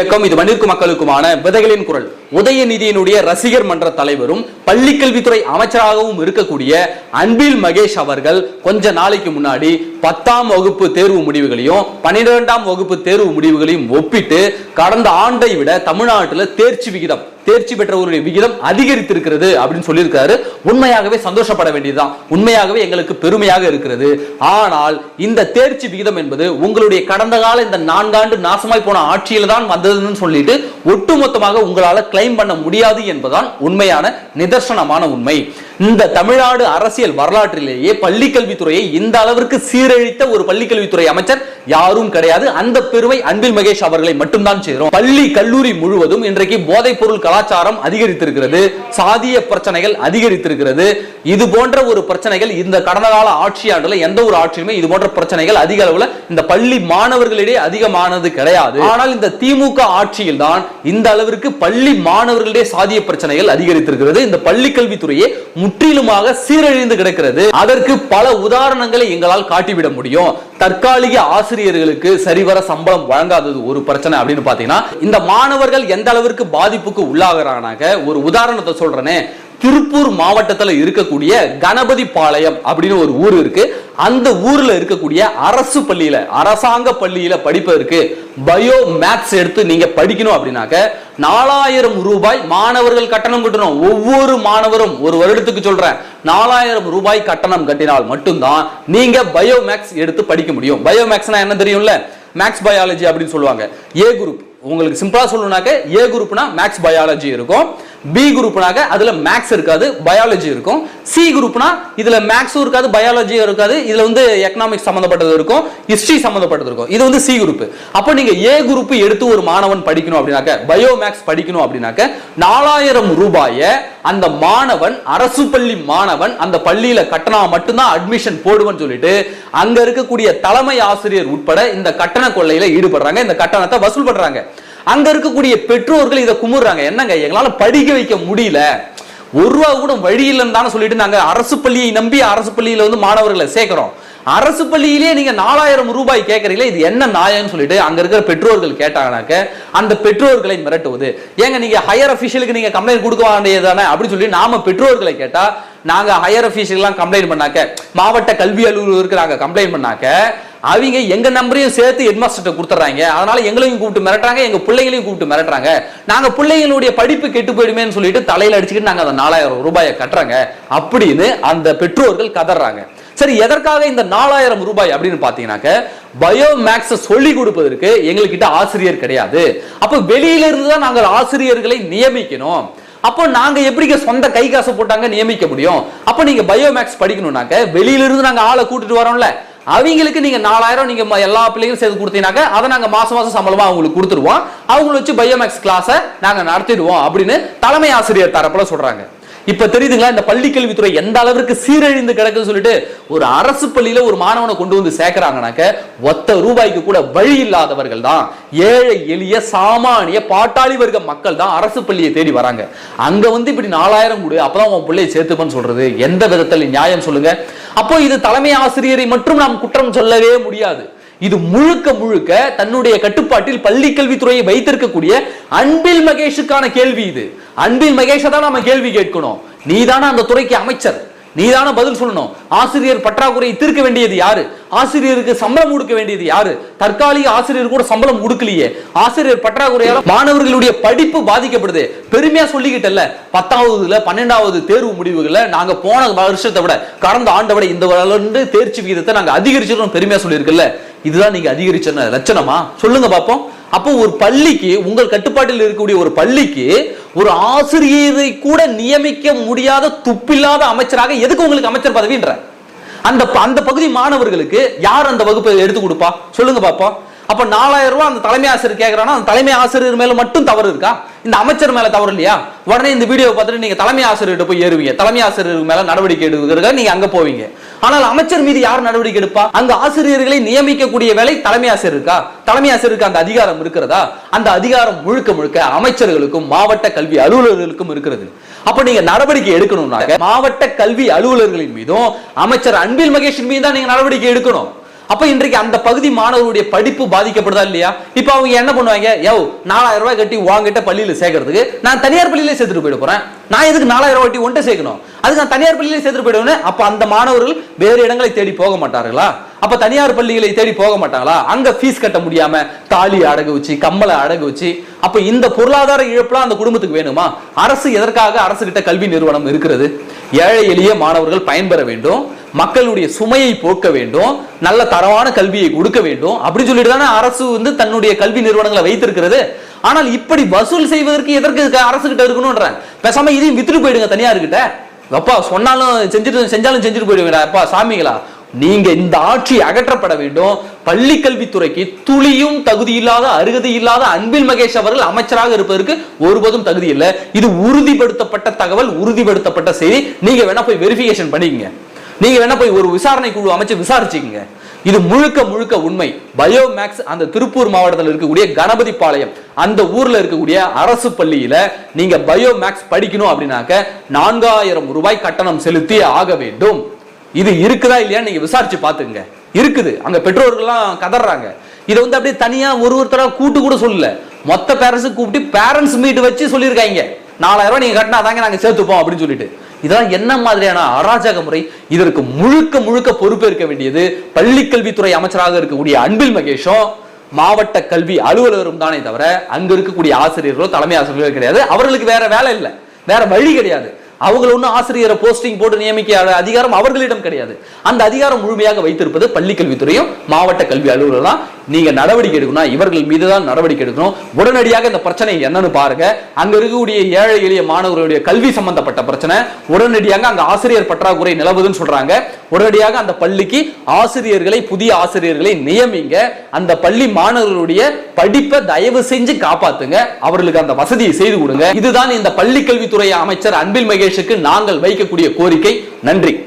இயக்கம் இது மண்ணிற்கு மக்களுக்குமான விதைகளின் குரல். உதயநிதியினுடைய ரசிகர் மன்ற தலைவரும் பள்ளிக்கல்வித்துறை அமைச்சராகவும் இருக்கக்கூடிய அன்பில் மகேஷ் அவர்கள் கொஞ்ச நாளைக்கு முன்னாடி பத்தாம் வகுப்பு தேர்வு முடிவுகளையும் பன்னிரெண்டாம் வகுப்பு தேர்வு முடிவுகளையும் ஒப்பிட்டு கடந்த ஆண்டை விட தமிழ்நாட்டில் தேர்ச்சி விகிதம் தேர்ச்சி பெற்றவர்களுடைய விகிதம் அதிகரித்திருக்கிறது அப்படின்னு சொல்லியிருக்காரு. உண்மையாகவே சந்தோஷப்பட வேண்டியதுதான். உண்மையாகவே எங்களுக்கு பெருமையாக இருக்கிறது. ஆனால் இந்த தேர்ச்சி விகிதம் என்பது உங்களுடைய கடந்த கால இந்த நான்காண்டு நாசமாய் போன ஆட்சியில் தான் வந்ததுன்னு சொல்லிட்டு ஒட்டுமொத்தமாக உங்களால கிளைம் பண்ண முடியாது என்பதுதான் உண்மையான நிதர்சனமான உண்மை. இந்த தமிழ்நாடு அரசியல் வரலாற்றிலேயே பள்ளிக்கல்வித்துறையை இந்த அளவிற்கு சீரழித்த ஒரு பள்ளிக்கல்வித்துறை அமைச்சர் யாரும் கிடையாது. அந்த பெருமை அன்பில் மகேஷ் அவர்களை மட்டும்தான் சேரும். பள்ளி கல்லூரி முழுவதும் இன்றைக்கு போதைப் பொருள் கலாச்சாரம் அதிகரித்திருக்கிறது. சாதிய பிரச்சனைகள் அதிகரித்திருக்கிறது. இது போன்ற ஒரு பிரச்சனைகள் இந்த கடந்த கால ஆட்சியாண்டுல எந்த ஒரு ஆட்சியுமே இது போன்ற பிரச்சனைகள் அதிக அளவுல இந்த பள்ளி மாணவர்களிடையே அதிகமானது கிடையாது. ஆனால் இந்த திமுக ஆட்சியில் தான் இந்த அளவிற்கு பள்ளி மாணவர்களிடையே சாதிய பிரச்சனைகள் அதிகரித்திருக்கிறது. இந்த பள்ளி கல்வித்துறையை முற்றிலுமாக சீரழிந்து கிடக்கிறது. அதற்கு பல உதாரணங்களை எங்களால் காட்டிவிட முடியும். தற்காலிக ஆசிரியர்களுக்கு சரிவர சம்பளம் வழங்காதது ஒரு பிரச்சனை அப்படின்னு பாத்தீங்கன்னா இந்த மாணவர்கள் எந்த அளவிற்கு பாதிப்புக்கு உள்ளாகிறானாக ஒரு உதாரணத்தை சொல்றேனே. திருப்பூர் மாவட்டத்தில் இருக்கக்கூடிய கணபதி பாளையம் அப்படின்னு ஒரு ஊர் இருக்கு. அந்த ஊர்ல இருக்கக்கூடிய அரசு பள்ளியில அரசாங்க பள்ளியில படிப்பதற்கு பயோ மேத்ஸ் எடுத்து நீங்க படிக்கணும் அப்படின்னாக்க நாலாயிரம் ரூபாய் மாணவர்கள் கட்டணம் கட்டணும். ஒவ்வொரு மாணவரும் ஒரு வருடத்துக்கு சொல்றேன். நாலாயிரம் ரூபாய் கட்டணம் கட்டினால் மட்டும்தான் நீங்க பயோ மேக்ஸ் எடுத்து படிக்க முடியும். பயோ மேக்ஸ்னா என்ன தெரியும்ல? மேக்ஸ் பயாலஜி அப்படின்னு சொல்லுவாங்க. ஏ குரூப் உங்களுக்கு சிம்பிளா சொல்லணும்னாக்க ஏ குரூப்னா மேக்ஸ் பயாலஜி இருக்கும். பி குரூப்னாக அதுல மேக்ஸ் இருக்காது பயாலஜி இருக்கும். சி குரூப்னா இதுல மேக்ஸும் இருக்காது பயாலஜியும் இருக்காது. இதுல வந்து எக்கனாமிக்ஸ் சம்பந்தப்பட்டது இருக்கும் ஹிஸ்டரி சம்பந்தப்பட்டது இருக்கும். இது வந்து சி குரூப் அப்போ நீங்க ஏ குரூப் எடுத்து ஒரு மாணவன் படிக்கணும் அப்படின்னாக்க பயோ மேக்ஸ் படிக்கணும் அப்படின்னாக்க நாலாயிரம் ரூபாய அந்த மாணவன் அரசு பள்ளி மாணவன் அந்த பள்ளியில கட்டணா மட்டும்தான் அட்மிஷன் போடுவேன்னு சொல்லிட்டு அங்க இருக்கக்கூடிய தலைமை ஆசிரியர் உட்பட இந்த கட்டண கொள்ளையில ஈடுபடுறாங்க. இந்த கட்டணத்தை வசூல் பண்றாங்க. அங்க இருக்கக்கூடிய பெற்றோர்கள் இதை குமுறாங்க. என்னங்க? எங்களால படிக்க வைக்க முடியல. ஒரு ரூபா கூட வழி இல்லைன்னு தானே சொல்லிட்டு நாங்க அரசு பள்ளியை நம்பி அரசு பள்ளியில வந்து மாணவர்களை சேர்க்கிறோம். அரசு பள்ளியிலேயே நீங்க நாலாயிரம் ரூபாய் கேட்கறீங்களே இது என்ன நியாயம்னு சொல்லிட்டு அங்க இருக்கிற பெற்றோர்கள் கேட்டாங்கனாக்க அந்த பெற்றோர்களை மிரட்டுவது. ஏங்க நீங்க ஹையர் அபிஷியலுக்கு நீங்க கம்ப்ளைண்ட் கொடுக்க வேண்டியதானே அப்படின்னு சொல்லி நாம பெற்றோர்களை கேட்டா நாங்க ஹையர் அபிஷியல்லாம் கம்ப்ளைண்ட் பண்ணாக்க மாவட்ட கல்வி அலுவலருக்கு நாங்க கம்ப்ளைண்ட் பண்ணாக்க அவங்க எங்க நம்பரையும் சேர்த்து ஹெட்மாஸ்டர் கொடுத்துறாங்க. அதனால எங்களையும் கூப்பிட்டு மிரட்டுறாங்க எங்க பிள்ளைகளையும் கூப்பிட்டு மிரட்டுறாங்க. நாங்க பிள்ளைங்களுடைய படிப்பு கெட்டு போயிடுமேன்னு சொல்லிட்டு தலையில அடிச்சுக்கிட்டு நாங்க அந்த நாலாயிரம் ரூபாயை கட்டுறாங்க. அப்படின்னு அந்த பெற்றோர்கள் கதறாங்க. சரி எதற்காக இந்த நாலாயிரம் ரூபாய் அப்படின்னு பாத்தீங்கன்னாக்க பயோமேக்ஸ் சொல்லி கொடுப்பதற்கு எங்ககிட்ட ஆசிரியர் கிடையாது. அப்ப வெளியில இருந்து தான் நாங்கள் ஆசிரியர்களை நியமிக்கணும். அப்போ நாங்க எப்படிங்க சொந்த கை காசு போட்டாங்க நியமிக்க முடியும்? அப்போ நீங்க பயோ மேக்ஸ் படிக்கணும்னாக்க வெளியில இருந்து நாங்க ஆளை கூட்டிட்டு வரோம்ல. அவங்களுக்கு நீங்க நாலாயிரம் நீங்க எல்லா பிள்ளைகளும் சேர்த்து கொடுத்தீங்கன்னாக்க அதை நாங்க மாசம் மாசம் சம்பளமா அவங்களுக்கு கொடுத்துருவோம் அவங்கள வச்சு பயோமேக்ஸ் கிளாஸை நாங்க நடத்திடுவோம் அப்படின்னு தலைமை ஆசிரியர் தரப்புல சொல்றாங்க. இப்ப தெரியுதுங்களா இந்த பள்ளி கல்வித்துறை எந்த அளவிற்கு சீரழிந்து கிடக்குன்னு சொல்லிட்டு ஒரு அரசு பள்ளியில ஒரு மாணவனை கொண்டு வந்து சேர்க்கிறாங்கனாக்க ஒத்த ரூபாய்க்கு கூட வழி இல்லாதவர்கள் தான் ஏழை எளிய சாமானிய பாட்டாளி வர்க்க மக்கள் தான் அரசு பள்ளியை தேடி வராங்க. அங்க வந்து இப்படி நாலாயிரம் கொடு அப்பதான் உன் பிள்ளையை சேர்த்துப்பன்னு சொல்றது. எந்த விதத்தில் நியாயம் சொல்லுங்க? அப்போ இது தலைமை ஆசிரியரை மட்டும் நாம் குற்றம் சொல்லவே முடியாது. இது முழுக்க முழுக்க தன்னுடைய கட்டுப்பாட்டில் பள்ளி கல்வித்துறையை வைத்திருக்கக்கூடிய அன்பில் மகேஷுக்கான கேள்வி இது. அன்பில் மகேஷை தான் நம்ம கேள்வி கேட்கணும். நீதானே அந்த துறைக்கு அமைச்சர். நீதானே பதில் சொல்லணும். ஆசிரியர் பற்றாக்குறையை தீர்க்க வேண்டியது யாரு? ஆசிரியருக்கு சம்பளம் கொடுக்க வேண்டியது யாரு? தற்காலிக ஆசிரியர் கூட சம்பளம் கொடுக்கலையே ஆசிரியர் பற்றாக்குறையால மாணவர்களுடைய படிப்பு பாதிக்கப்படுது. பெருமையா சொல்லிக்கிட்டல பத்தாவதுல பன்னெண்டாவது தேர்வு முடிவுகள்ல நாங்க போன வருஷத்தை விட கடந்த ஆண்டை விட இந்த வருடம் தேர்ச்சி விகிதத்தை நாங்க அதிகரிச்சிருக்கோம் பெருமையா சொல்லியிருக்கல இதுதான் நீங்க அதிகரிச்ச லட்சணமா? சொல்லுங்க பாப்போம். அப்போ ஒரு பள்ளிக்கு உங்கள் கட்டுப்பாட்டில் இருக்கக்கூடிய ஒரு பள்ளிக்கு ஒரு ஆசிரியரை கூட நியமிக்க முடியாத துப்பில்லாத அமைச்சராக எதுக்கு உங்களுக்கு அமைச்சர் பதவின்ற? அந்த அந்த பகுதி மாணவர்களுக்கு யார் அந்த வகுப்பை எடுத்து கொடுப்பா? சொல்லுங்க பாப்பா. அப்ப நாலாயிரம் ரூபாய் அந்த தலைமை ஆசிரியர் கேட்கறானா அந்த தலைமை ஆசிரியர் மேல மட்டும் தவறு இருக்கா? இந்த அமைச்சர் மேல தவறு இல்லையா? உடனே இந்த வீடியோ பார்த்துட்டு நீங்க தலைமை ஆசிரியர்கிட்ட போய் ஏறுவீங்க. தலைமை ஆசிரியர் மேல நடவடிக்கை எடுக்கிறதுக்காக நீங்க அங்க போவீங்க. ஆனால் அமைச்சர் மீது யார் நடவடிக்கை எடுப்பா? அங்க ஆசிரியர்களை நியமிக்கக்கூடிய வேலை தலைமை ஆசிரியர் இருக்கா? தலைமை ஆசிரியருக்கு அந்த அதிகாரம் இருக்கிறதா? அந்த அதிகாரம் முழுக்க முழுக்க அமைச்சர்களுக்கும் மாவட்ட கல்வி அலுவலர்களுக்கும் இருக்கிறது. அப்ப நீங்க நடவடிக்கை எடுக்கணும்னாக்க மாவட்ட கல்வி அலுவலர்களின் மீதும் அமைச்சர் அன்பில் மகேஷின் மீது தான் நீங்க நடவடிக்கை எடுக்கணும். அப்ப இன்றைக்கு அந்த பகுதி மாணவர்களுடைய படிப்பு பாதிக்கப்படுதா இல்லையா? இப்ப அவங்க என்ன பண்ணுவாங்க? யோ நாலாயிரம் ரூபாய் கட்டி வாங்கிட்ட பள்ளியில சேர்க்கறதுக்கு நான் தனியார் பள்ளியிலே சேர்த்துட்டு போயிட போறேன். நான் எதுக்கு நாலாயிரம் ரூபாய் கட்டி ஒன்றை சேர்க்கணும்? அதுக்கு நான் தனியார் பள்ளியிலே சேர்த்துட்டு போயிடுவேன் அப்ப அந்த மாணவர்கள் வேறு இடங்களை தேடி போக மாட்டார்களா? அப்ப தனியார் பள்ளிகளை தேடி போக மாட்டாங்களா? அங்க ஃபீஸ் கட்ட முடியாம தாலி அடகு வச்சு கம்மலை அடகு வச்சு அப்ப இந்த பொருளாதார இழப்புலாம் அந்த குடும்பத்துக்கு வேணுமா? அரசு எதற்காக அரசு கிட்ட கல்வி நிறுவனம் இருக்கிறது? ஏழை எளிய மாணவர்கள் பயன்பெற வேண்டும். மக்களுடைய சுமையை போக்க வேண்டும் நல்ல தரமான கல்வியை கொடுக்க வேண்டும். அப்படின்னு சொல்லிட்டு தானே அரசு வந்து தன்னுடைய கல்வி நிறுவனங்களை வைத்திருக்கிறது. ஆனால் இப்படி வசூல் செய்வதற்கு எதற்கு அரசு கிட்ட இருக்கணும்ன்றேன் பேசாம இதையும் வித்துட்டு போயிடுங்க தனியார் கிட்ட அப்பா சொன்னாலும் செஞ்சுட்டு செஞ்சாலும் செஞ்சுட்டு போயிடுவீங்களா? அப்பா சாமிங்களா? நீங்க இந்த ஆட்சி அகற்றப்பட வேண்டும். பள்ளி கல்வித்துறைக்கு துளியும் தகுதி இல்லாத அருகதை இல்லாத அன்பில் மகேஷ் அவர்கள் அமைச்சராக இருப்பதற்கு ஒருபோதும் தகுதி இல்லை. இது உறுதிப்படுத்தப்பட்ட தகவல் உறுதிப்படுத்தப்பட்ட செய்தி. நீங்க வேணா போய் வெரிஃபிகேஷன் பண்ணிக்கங்க. நீங்க வேணா போய் ஒரு விசாரணை குழு அமைச்சு விசாரிச்சுக்கங்க. இது முழுக்க முழுக்க உண்மை. பயோமேக்ஸ் அந்த திருப்பூர் மாவட்டத்தில் இருக்கக்கூடிய கணபதி பாளையம் அந்த ஊர்ல இருக்கக்கூடிய அரசு பள்ளியில நீங்க பயோமேக்ஸ் படிக்கணும் அப்படின்னாக்க நான்காயிரம் ரூபாய் கட்டணம் செலுத்தி ஆக வேண்டும். இது இருக்குதா இல்லையா நீங்க விசாரிச்சு பாத்துங்க இருக்குது. அங்க பெற்றோர்கள்லாம் கதறாங்க. இதை வந்து அப்படியே தனியா ஒரு ஒருத்தரா கூட்டு கூட சொல்லல. மொத்த பேரண்ட்ஸ் கூப்பிட்டு பேரண்ட்ஸ் மீட் வச்சு சொல்லியிருக்காங்க. நாலாயிரம் ரூபாய் நீங்க கட்டினா தாங்க நாங்க சேர்த்துப்போம் அப்படின்னு சொல்லிட்டு. இதெல்லாம் என்ன மாதிரியான அராஜக முறை? இதற்கு முழுக்க முழுக்க பொறுப்பேற்க வேண்டியது பள்ளி கல்வித்துறை அமைச்சராக இருக்கக்கூடிய அன்பில் மகேஷும் மாவட்ட கல்வி அலுவலரும் தானே தவிர அங்க இருக்கக்கூடிய ஆசிரியர்களோ தலைமை ஆசிரியர்களோ கிடையாது. அவர்களுக்கு வேற வேலை இல்லை. வேற வழி கிடையாது. அவங்கள ஒன்றும் ஆசிரியரை போஸ்டிங் போட்டு நியமிக்க அதிகாரம் அவர்களிடம் கிடையாது. அந்த அதிகாரம் முழுமையாக வைத்திருப்பது பள்ளி கல்வித்துறையும் மாவட்ட கல்வி அலுவலர் தான். நீங்க நடவடிக்கை எடுக்கணும் இவர்கள் மீது தான் நடவடிக்கை எடுக்கணும். உடனடியாக இந்த பிரச்சனை என்னன்னு பாருங்க. அங்க இருக்கக்கூடிய ஏழை எளிய மாணவர்களுடைய கல்வி சம்பந்தப்பட்ட பிரச்சனை. உடனடியாக அங்க ஆசிரியர் பற்றாக்குறை நிலவுதுன்னு சொல்றாங்க. உடனடியாக அந்த பள்ளிக்கு ஆசிரியர்களை புதிய ஆசிரியர்களை நியமிங்க. அந்த பள்ளி மாணவர்களுடைய படிப்பை தயவு செஞ்சு காப்பாத்துங்க. அவர்களுக்கு அந்த வசதியை செய்து கொடுங்க. இதுதான் இந்த பள்ளி கல்வித்துறை அமைச்சர் அன்பில் மகேஷுக்கு நாங்கள் வைக்கக்கூடிய கோரிக்கை. நன்றி.